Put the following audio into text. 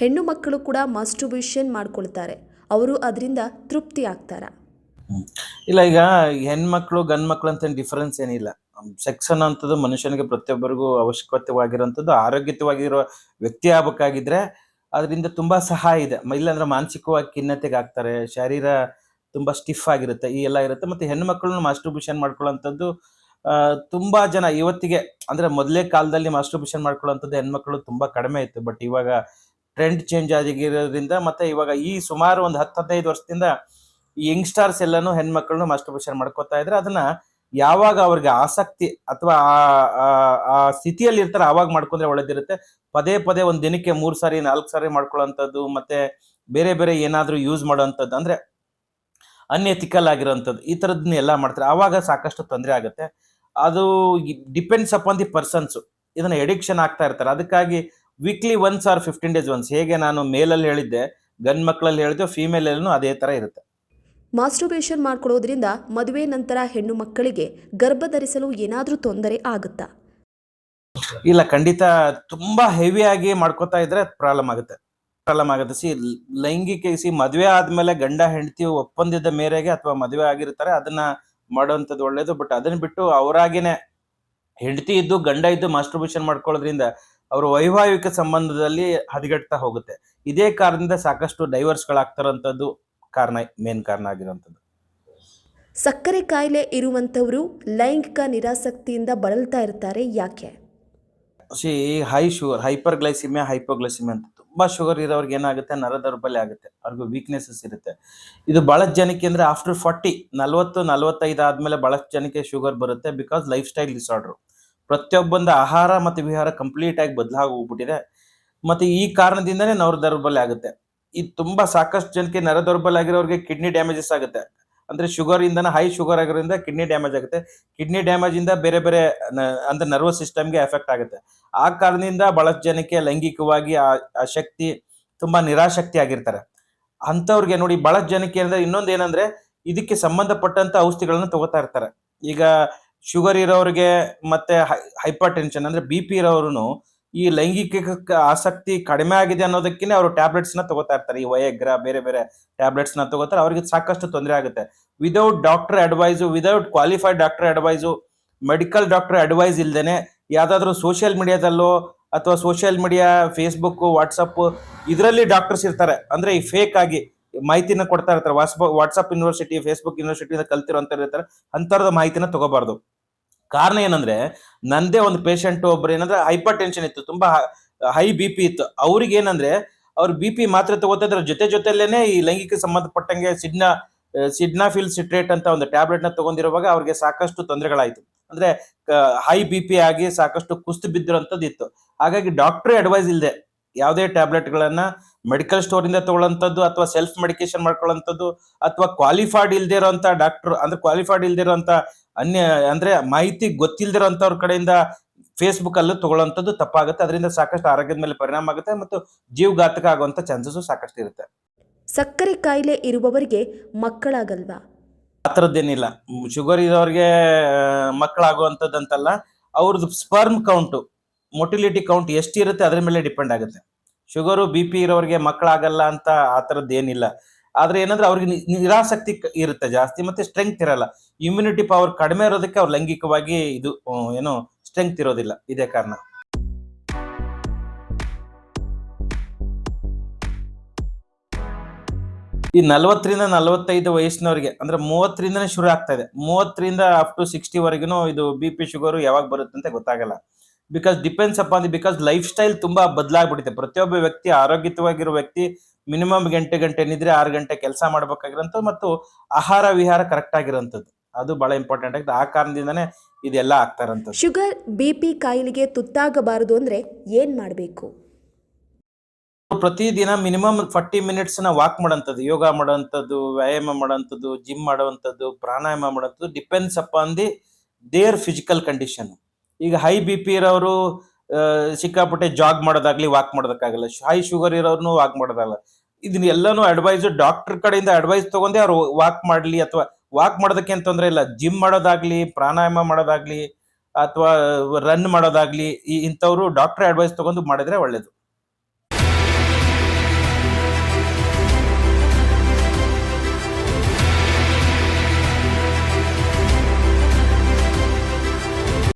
ಹೆಣ್ಣು ಮಕ್ಕಳು ಕೂಡ ಮಾಸ್ಟ್ರಿಬ್ಯೂಷನ್ ಮಾಡ್ಕೊಳ್ತಾರೆ. ಅವರು ಅದರಿಂದ ತೃಪ್ತಿ ಆಗ್ತಾರ? ಇಲ್ಲ, ಈಗ ಹೆಣ್ಮಕ್ಳು ಗಂಡ್ ಮಕ್ಳು ಅಂತ ಡಿಫರೆನ್ಸ್ ಏನಿಲ್ಲ. ಸೆಕ್ಸ್ ಅನ್ನೋಂಥದ್ದು ಮನುಷ್ಯನಿಗೆ ಪ್ರತಿಯೊಬ್ಬರಿಗೂ ಅವಶ್ಯಕತೆವಾಗಿರೋಂಥದ್ದು, ಆರೋಗ್ಯತವಾಗಿರೋ ವ್ಯಕ್ತಿ ಆಗ್ಬೇಕಾಗಿದ್ರೆ ಅದರಿಂದ ತುಂಬಾ ಸಹಾಯ ಇದೆ. ಇಲ್ಲಾಂದ್ರೆ ಮಾನಸಿಕವಾಗಿ ಖಿನ್ನತೆಗೆ ಆಗ್ತಾರೆ, ಶರೀರ ತುಂಬಾ ಸ್ಟಿಫ್ ಆಗಿರುತ್ತೆ, ಈ ಎಲ್ಲ ಇರುತ್ತೆ. ಮತ್ತೆ ಹೆಣ್ಮಕ್ಳನ್ನ ಮಾಸ್ಟ್ರಿಬ್ಯೂಷನ್ ಮಾಡ್ಕೊಳ್ಳೋಂಥದ್ದು ತುಂಬಾ ಜನ ಇವತ್ತಿಗೆ, ಅಂದ್ರೆ ಮೊದಲೇ ಕಾಲದಲ್ಲಿ ಮಾಸ್ಟ್ರಿಬ್ಯೂಷನ್ ಮಾಡ್ಕೊಳ್ಳೋಂಥದ್ದು ಹೆಣ್ಮಕ್ಳು ತುಂಬಾ ಕಡಿಮೆ ಇತ್ತು. ಬಟ್ ಇವಾಗ ಟ್ರೆಂಡ್ ಚೇಂಜ್ ಆಗಿರೋದ್ರಿಂದ ಮತ್ತೆ ಇವಾಗ ಈ ಸುಮಾರು ಒಂದು ಹತ್ತು ಹದಿನೈದು ವರ್ಷದಿಂದ ಯಂಗ್ಸ್ಟರ್ಸ್ ಎಲ್ಲಾನು ಹೆಣ್ಮಕ್ಳನ್ನು ಮಾಸ್ಟರ್ಬೇಷನ್ ಮಾಡ್ಕೋತಾ ಇದ್ರೆ ಅದನ್ನ ಯಾವಾಗ ಅವ್ರಿಗೆ ಆಸಕ್ತಿ ಅಥವಾ ಆ- ಸ್ಥಿತಿಯಲ್ಲಿ ಇರ್ತಾರೆ ಆವಾಗ ಮಾಡ್ಕೊಂಡ್ರೆ ಒಳ್ಳೇದಿರುತ್ತೆ. ಪದೇ ಪದೇ ಒಂದು ದಿನಕ್ಕೆ ಮೂರು ಸಾರಿ, ನಾಲ್ಕು ಸಾರಿ ಮಾಡ್ಕೊಳ್ಳೋಂಥದ್ದು ಮತ್ತೆ ಬೇರೆ ಬೇರೆ ಏನಾದ್ರೂ ಯೂಸ್ ಮಾಡೋವಂಥದ್ದು ಅಂದ್ರೆ ಅನ್ಎಥಿಕಲ್ ಆಗಿರೋಂಥದ್ದು ಈ ಥರದನ್ನ ಎಲ್ಲ ಮಾಡ್ತಾರೆ. ಆವಾಗ ಸಾಕಷ್ಟು ತೊಂದರೆ ಆಗುತ್ತೆ. ಅದು ಡಿಪೆಂಡ್ಸ್ ಅಪಾನ್ ದಿ ಪರ್ಸನ್ಸ್ ಇದನ್ನ ಎಡಿಕ್ಷನ್ ಆಗ್ತಾ ಇರ್ತಾರೆ. ಅದಕ್ಕಾಗಿ weekly once or fifteen days once ಹೇಗೆ ನಾನು ಮೇಲಲ್ಲಿ ಹೇಳಿದ್ದೆ ಗಂಡ್ ಮಕ್ಕಳಲ್ಲಿ ಹೇಳಿದ್ದೆ ಫೀಮೇಲ್ ಅದೇ ತರ ಇರುತ್ತೆ. ಮಾಸ್ಟರ್ಬೇಷನ್ ಮಾಡ್ಕೊಳ್ಳೋದ್ರಿಂದ ಮದುವೆ ನಂತರ ಹೆಣ್ಣು ಮಕ್ಕಳಿಗೆ ಗರ್ಭ ಧರಿಸಲು ಏನಾದರೂ ತೊಂದರೆ ಆಗುತ್ತಾ? ಇಲ್ಲ ಖಂಡಿತ ತುಂಬಾ ಹೆವಿ ಆಗಿ ಮಾಡ್ಕೋತಾ ಇದ್ರೆ ಪ್ರಾಬ್ಲಮ್ ಆಗುತ್ತೆ. ಪ್ರಾಬ್ಲಮ್ ಆಗುತ್ತೆ. ಸಿ ಲೈಂಗಿಕ ಸಿ ಮದುವೆ ಆದ್ಮೇಲೆ ಗಂಡ ಹೆಂಡತಿ ಒಪ್ಪಂದದ ಮೇರೆಗೆ ಅಥವಾ ಮದುವೆ ಆಗಿರ್ತಾರೆ ಅದನ್ನ ಮಾಡುವಂಥದ್ದು ಒಳ್ಳೇದು. ಬಟ್ ಅದನ್ನ ಬಿಟ್ಟು ಅವರಾಗಿನೇ ಹೆಂಡತಿ ಇದ್ದು ಗಂಡ ಇದ್ದು ಮಾಸ್ಟರ್ಬೇಷನ್ ಮಾಡ್ಕೊಳ್ಳೋದ್ರಿಂದ ಅವ್ರ ವೈವಾಹಿಕ ಸಂಬಂಧದಲ್ಲಿ ಹದಗೆಡ್ತಾ ಹೋಗುತ್ತೆ. ಇದೇ ಕಾರಣದಿಂದ ಸಾಕಷ್ಟು ಡೈವರ್ಸ್ಗಳಾಗ್ತಾರಂಥದ್ದು ಕಾರಣ ಮೇನ್ ಕಾರಣ ಆಗಿರೋಂಥದ್ದು. ಸಕ್ಕರೆ ಕಾಯಿಲೆ ಇರುವಂಥವರು ಲೈಂಗಿಕ ನಿರಾಸಕ್ತಿಯಿಂದ ಬಳಲ್ತಾ ಇರ್ತಾರೆ ಯಾಕೆ? See high sugar hyperglycemia hypoglycemia ಅಂತ ತುಂಬ ಶುಗರ್ ಇರೋರ್ಗೆ ಏನಾಗುತ್ತೆ? ನರ ದೌರ್ಬಲ್ಯ ಆಗುತ್ತೆ. ಅವ್ರಿಗೂ ವೀಕ್ನೆಸಸ್ ಇರುತ್ತೆ. ಇದು ಬಹಳಷ್ಟು ಜನಕ್ಕೆ ಅಂದರೆ ಆಫ್ಟರ್ ಫಾರ್ಟಿ ನಲ್ವತ್ತು ನಲ್ವತ್ತೈದು ಆದಮೇಲೆ ಬಹಳಷ್ಟು ಜನಕ್ಕೆ ಶುಗರ್ ಬರುತ್ತೆ ಬಿಕಾಸ್ ಲೈಫ್ ಸ್ಟೈಲ್ ಡಿಸಾರ್ಡರ್. ಪ್ರತಿಯೊಬ್ಬಂದ ಆಹಾರ ಮತ್ತು ವಿಹಾರ ಕಂಪ್ಲೀಟ್ ಆಗಿ ಬದಲಾಗಿ ಹೋಗ್ಬಿಟ್ಟಿದೆ. ಮತ್ತೆ ಈ ಕಾರಣದಿಂದನೇ ನರ ದೌರ್ಬಲ್ಯ ಆಗುತ್ತೆ. ಈ ತುಂಬಾ ಸಾಕಷ್ಟು ಜನಕ್ಕೆ ನರ ದೌರ್ಬಲ್ಯ ಆಗಿರೋರಿಗೆ ಕಿಡ್ನಿ ಡ್ಯಾಮೇಜಸ್ ಆಗುತ್ತೆ. ಅಂದ್ರೆ ಶುಗರ್ ಇಂದನ ಹೈ ಶುಗರ್ ಆಗಿರೋದ್ರಿಂದ ಕಿಡ್ನಿ ಡ್ಯಾಮೇಜ್ ಆಗುತ್ತೆ. ಕಿಡ್ನಿ ಡ್ಯಾಮೇಜ್ ಇಂದ ಬೇರೆ ಬೇರೆ ಅಂದ್ರೆ ನರ್ವಸ್ ಸಿಸ್ಟಮ್ಗೆ ಎಫೆಕ್ಟ್ ಆಗುತ್ತೆ. ಆ ಕಾರಣದಿಂದ ಬಹಳಷ್ಟು ಜನಕ್ಕೆ ಲೈಂಗಿಕವಾಗಿ ಆ ಶಕ್ತಿ ತುಂಬಾ ನಿರಾಸಕ್ತಿ ಆಗಿರ್ತಾರೆ. ಅಂಥವ್ರಿಗೆ ನೋಡಿ ಬಹಳಷ್ಟು ಜನಕ್ಕೆ ಅಂದ್ರೆ ಇನ್ನೊಂದು ಏನಂದ್ರೆ ಇದಕ್ಕೆ ಸಂಬಂಧಪಟ್ಟಂತ ಔಷಧಿಗಳನ್ನ ತಗೋತಾ ಇರ್ತಾರೆ. ಈಗ ಶುಗರ್ ಇರೋರಿಗೆ ಮತ್ತೆ ಹೈಪರ್ ಟೆನ್ಷನ್ ಅಂದ್ರೆ ಬಿ ಪಿ ಇರೋರು ಈ ಲೈಂಗಿಕ ಆಸಕ್ತಿ ಕಡಿಮೆ ಆಗಿದೆ ಅನ್ನೋದಕ್ಕಿಂತ ಅವರು ಟ್ಯಾಬ್ಲೆಟ್ಸ್ನ ತಗೋತಾ ಇರ್ತಾರೆ. ಈ ವಯಗ್ರ, ಬೇರೆ ಬೇರೆ ಟ್ಯಾಬ್ಲೆಟ್ಸ್ನ ತಗೋತಾರೆ. ಅವ್ರಿಗೆ ಸಾಕಷ್ಟು ತೊಂದರೆ ಆಗುತ್ತೆ. Without doctor advice without qualified doctor advice medical doctor advice ಇಲ್ದೇನೆ ಯಾವ್ದಾದ್ರು ಸೋಷಿಯಲ್ ಮೀಡಿಯಾದಲ್ಲೋ ಅಥವಾ ಸೋಷಿಯಲ್ ಮೀಡಿಯಾ ಫೇಸ್ಬುಕ್ ವಾಟ್ಸಪ್ ಇದರಲ್ಲಿ ಡಾಕ್ಟರ್ಸ್ ಇರ್ತಾರೆ. ಅಂದ್ರೆ ಈ ಫೇಕ್ ಆಗಿ ಮಾಹಿತಿನ ಕೊಡ್ತಾ ಇರ್ತಾರೆ. ವಾಟ್ಸಪ್ ಯೂನಿವರ್ಸಿಟಿ, ಫೇಸ್ಬುಕ್ ಯೂನಿವರ್ಸಿಟಿ ಕಲ್ತಿರೋಂತ ಇರ್ತಾರೆ. ಅಂತರದ ಮಾಹಿತಿನ ತಗೋಬಾರ್ದು. ಕಾರಣ ಏನಂದ್ರೆ, ನಂದೇ ಒಂದು ಪೇಷಂಟ್ ಒಬ್ರು ಏನಂದ್ರೆ ಹೈಪರ್ ಟೆನ್ಷನ್ ಇತ್ತು, ತುಂಬಾ ಹೈ ಬಿ ಪಿ ಇತ್ತು. ಅವ್ರಿಗೆ ಏನಂದ್ರೆ, ಅವ್ರ ಬಿ ಪಿ ತಗೋತಾ ತಗೋತಿದ್ರ ಜೊತೆ ಜೊತೆಲ್ಲೇನೆ ಈ ಲೈಂಗಿಕ ಸಂಬಂಧಪಟ್ಟಂಗೆ ಸಿಡ್ನಾ ಸಿಡ್ನಾಫಿಲ್ ಸಿಟ್ರೇಟ್ ಅಂತ ಒಂದು ಟ್ಯಾಬ್ಲೆಟ್ನ ತಗೊಂಡಿರುವಾಗ ಅವ್ರಿಗೆ ಸಾಕಷ್ಟು ತೊಂದರೆಗಳಾಯಿತು. ಅಂದ್ರೆ ಹೈ ಬಿ ಪಿ ಆಗಿ ಸಾಕಷ್ಟು ಕುಸ್ತು ಬಿದ್ದಿರೋಂಥದ್ದು ಇತ್ತು ಹಾಗಾಗಿ ಡಾಕ್ಟ್ರೇ ಅಡ್ವೈಸ್ ಇಲ್ಲದೆ ಯಾವುದೇ ಟ್ಯಾಬ್ಲೆಟ್ ಗಳನ್ನ ಮೆಡಿಕಲ್ ಸ್ಟೋರ್ ಇಂದ ತಗೊಳ್ಳೋಂಥದ್ದು ಅಥವಾ ಸೆಲ್ಫ್ ಮೆಡಿಕೇಶನ್ ಮಾಡ್ಕೊಳ್ಳೋಂಥದ್ದು ಅಥವಾ ಕ್ವಾಲಿಫೈಡ್ ಇಲ್ದೇ ಇರೋಂಥ ಡಾಕ್ಟರ್ ಅಂದ್ರೆ ಕ್ವಾಲಿಫೈಡ್ ಇಲ್ದೇ ಇರೋಂಥ ಅನ್ಯ ಅಂದ್ರೆ ಮಾಹಿತಿ ಗೊತ್ತಿಲ್ದಿರೋಂಥವ್ರ ಕಡೆಯಿಂದ ಫೇಸ್ಬುಕ್ ಅಲ್ಲಿ ತಗೊಳ್ಳೋಂಥದ್ದು ತಪ್ಪಾಗುತ್ತೆ. ಅದರಿಂದ ಸಾಕಷ್ಟು ಆರೋಗ್ಯದ ಮೇಲೆ ಪರಿಣಾಮ ಆಗುತ್ತೆ ಮತ್ತು ಜೀವಘಾತಕ ಆಗುವಂತ ಚಾನ್ಸಸ್ ಸಾಕಷ್ಟು ಇರುತ್ತೆ. ಸಕ್ಕರೆ ಕಾಯಿಲೆ ಇರುವವರಿಗೆ ಮಕ್ಕಳಾಗಲ್ವಾ? ಆ ಥರದ್ದೇನಿಲ್ಲ. ಶುಗರ್ ಇರೋರಿಗೆ ಮಕ್ಕಳಾಗುವಂಥದ್ದಂತಲ್ಲ ಅವ್ರದ್ದು ಸ್ಪರ್ಮ್ ಕೌಂಟು ಮೊಟಿಲಿಟಿ ಕೌಂಟ್ ಎಷ್ಟಿರುತ್ತೆ ಅದ್ರ ಮೇಲೆ ಡಿಪೆಂಡ್ ಆಗುತ್ತೆ. ಶುಗರು, ಬಿ ಪಿ ಇರೋರಿಗೆ ಮಕ್ಕಳಾಗಲ್ಲ ಅಂತ ಆ ಥರದ್ದು ಏನಿಲ್ಲ. ಆದ್ರೆ ಏನಂದ್ರೆ ಅವ್ರಿಗೆ ನಿರಾಸಕ್ತಿ ಇರುತ್ತೆ ಜಾಸ್ತಿ ಮತ್ತೆ ಸ್ಟ್ರೆಂಗ್ತ್ ಇರಲ್ಲ. ಇಮ್ಯುನಿಟಿ ಪವರ್ ಕಡಿಮೆ ಇರೋದಕ್ಕೆ ಅವ್ರು ಲೈಂಗಿಕವಾಗಿ ಇದು ಏನೋ ಸ್ಟ್ರೆಂಗ್ತ್ ಇರೋದಿಲ್ಲ. ಇದೇ ಕಾರಣ. ಈ ನಲವತ್ತರಿಂದ ನಲವತ್ತೈದು ವಯಸ್ಸಿನವರಿಗೆ, ಅಂದ್ರೆ ಮೂವತ್ತರಿಂದನೇ ಶುರು ಆಗ್ತಾ ಇದೆ. ಮೂವತ್ತರಿಂದ ಅಪ್ ಟು ಸಿಕ್ಸ್ಟಿ ವರೆಗೂ ಇದು ಬಿ ಪಿ ಶುಗರ್ ಯಾವಾಗ ಬರುತ್ತೆ ಅಂತ ಗೊತ್ತಾಗಲ್ಲ. Because depends upon the because lifestyle ತುಂಬಾ ಬದಲಾಗ್ಬಿಟ್ಟಿದೆ. ಪ್ರತಿಯೊಬ್ಬ ವ್ಯಕ್ತಿ ಆರೋಗ್ಯವಾಗಿರೋ ವ್ಯಕ್ತಿ ಮಿನಿಮಮ್ ಗಂಟೆ ಗಂಟೆ ನಿದ್ರೆ ಆರು ಗಂಟೆ ಕೆಲಸ ಮಾಡ್ಬೇಕಾಗಿರೋಂಥದ್ದು ಮತ್ತು ಆಹಾರ ವಿಹಾರ ಕರೆಕ್ಟ್ ಆಗಿರೋಂಥದ್ದು. ಅದು ಬಹಳ ಇಂಪಾರ್ಟೆಂಟ್ ಆಗಿದೆ. ಆ ಕಾರಣದಿಂದನೇ ಇದೆಲ್ಲ ಆಗ್ತಾರಂತ ಇರೋಂಥದ್ದು. ಶುಗರ್ ಬಿ ಪಿ ಕಾಯಿಲೆಗೆ ತುತ್ತಾಗಬಾರದು ಅಂದ್ರೆ ಏನ್ ಮಾಡಬೇಕು? ಪ್ರತಿದಿನ ಮಿನಿಮಮ್ ಫಾರ್ಟಿ ಮಿನಿಟ್ಸ್ನ ವಾಕ್ ಮಾಡೋಂಥದ್ದು ಯೋಗ ಮಾಡೋಂಥದ್ದು ವ್ಯಾಯಾಮ ಮಾಡೋಂಥದ್ದು ಜಿಮ್ ಮಾಡುವಂಥದ್ದು ಪ್ರಾಣಾಯಾಮ ಮಾಡೋಂಥದ್ದು depends upon the their physical condition ಈಗ ಹೈ ಬಿ ಪಿ ಇರೋರು ಸಿಕ್ಕಾಪಟ್ಟೆ ಜಾಗ್ ಮಾಡೋದಾಗ್ಲಿ ವಾಕ್ ಮಾಡೋದಕ್ಕಾಗಲ್ಲ. ಹೈ ಶುಗರ್ ಇರೋರ್ನು ವಾಕ್ ಮಾಡೋದಾಗಲ್ಲ ಇದನ್ನ ಎಲ್ಲಾನು ಅಡ್ವೈಸ್ ಡಾಕ್ಟರ್ ಕಡೆಯಿಂದ ಅಡ್ವೈಸ್ ತಗೊಂಡೆ ಅವ್ರು ವಾಕ್ ಮಾಡ್ಲಿ ಅಥವಾ ವಾಕ್ ಮಾಡೋದಕ್ಕೆ ಏನ್ ತೊಂದ್ರೆ ಇಲ್ಲ. ಜಿಮ್ ಮಾಡೋದಾಗ್ಲಿ, ಪ್ರಾಣಾಯಾಮ ಮಾಡೋದಾಗ್ಲಿ, ಅಥವಾ ರನ್ ಮಾಡೋದಾಗ್ಲಿ ಇಂಥವ್ರು ಡಾಕ್ಟರ್ ಅಡ್ವೈಸ್ ತಗೊಂಡು ಮಾಡಿದ್ರೆ ಒಳ್ಳೇದು.